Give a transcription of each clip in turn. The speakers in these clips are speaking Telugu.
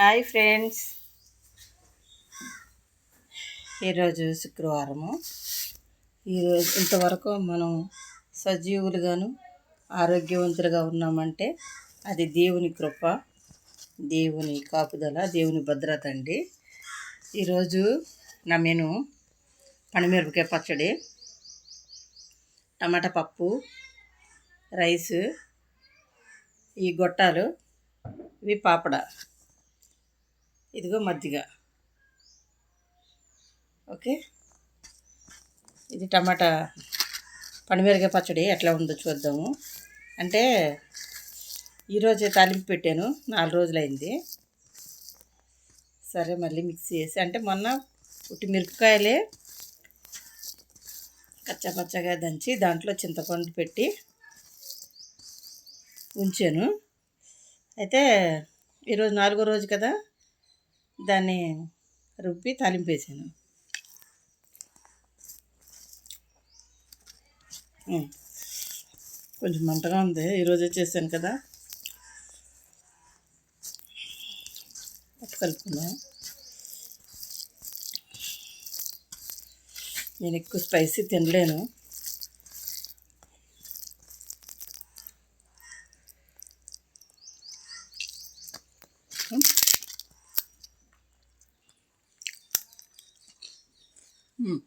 Hi friends. ఈరోజు శుక్రవారము. ఈరోజు ఇంతవరకు మనం సజీవులుగాను ఆరోగ్యవంతులుగా ఉన్నామంటే అది దేవుని కృప దేవుని కాపుదల దేవుని భద్రత అండి. ఈరోజు నా మెను పనిమిరపకాయ పచ్చడి టమాటా పప్పు రైస్ ఈ గొట్టాలు ఇవి పాపడ. ఇదిగో మజ్జిగ. ఓకే? ఇది టమాటా పనిమిరగ పచ్చడి ఎట్లా ఉందో చూద్దాము. అంటే ఈరోజే తాలింపు పెట్టాను నాలుగు రోజులైంది. సరే మళ్ళీ మిక్స్ చేసి అంటే మొన్న ఉట్టి మిరపకాయలే కచ్చపచ్చగా దంచి దాంట్లో చింతపండు పెట్టి ఉంచాను. అయితే ఈరోజు నాలుగో రోజు కదా? దాన్ని రుబ్బి తాలింపేసాను. కొంచెం మంటగా ఉంది. ఈరోజే చేశాను కదా. కలుపుకుందాం నేను ఎక్కువ స్పైసీ తినలేను. Hmm.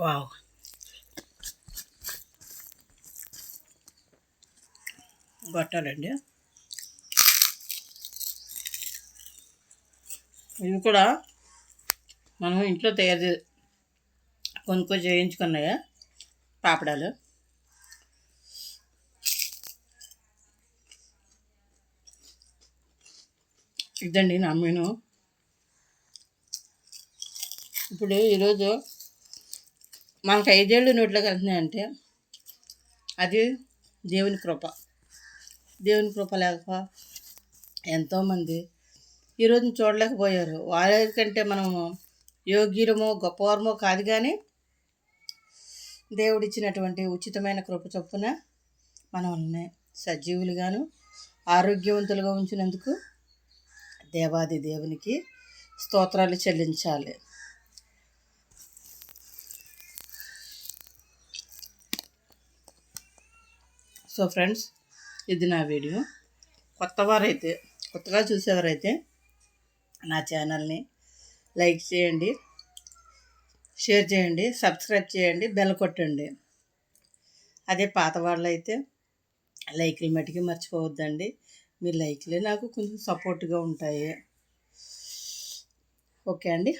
వావ్ పట్టాలండి ఇది కూడా మనం ఇంట్లో తయారు కొనుక్కో చేయించుకున్నాయా పాపడాలు? ఇదండి నా మెను. ఇప్పుడు ఈరోజు మనకు ఐదేళ్ళు నోట్లోకి వెళ్తున్నాయంటే అది దేవుని కృప. దేవుని కృప లేక ఎంతోమంది ఈరోజు చూడలేకపోయారు. వాళ్ళకంటే మనము యోగ్యులమో గొప్పవారమో కాదు కానీ దేవుడిచ్చినటువంటి ఉచితమైన కృప చొప్పున మనల్ని సజీవులుగాను ఆరోగ్యవంతులుగా ఉంచినందుకు దేవాది దేవునికి స్తోత్రాలు చెల్లించాలి. సో ఫ్రెండ్స్ ఇది నా వీడియో. కొత్తవారైతే కొత్తగా చూసేవారైతే నా ఛానల్ని లైక్ చేయండి షేర్ చేయండి సబ్స్క్రైబ్ చేయండి బెల్ కొట్టండి. అదే పాత వాళ్ళు అయితే లైక్లు మటుకి మర్చిపోవద్దండి. మీ లైక్లే నాకు కొంచెం సపోర్ట్గా ఉంటాయి. ఓకే అండి.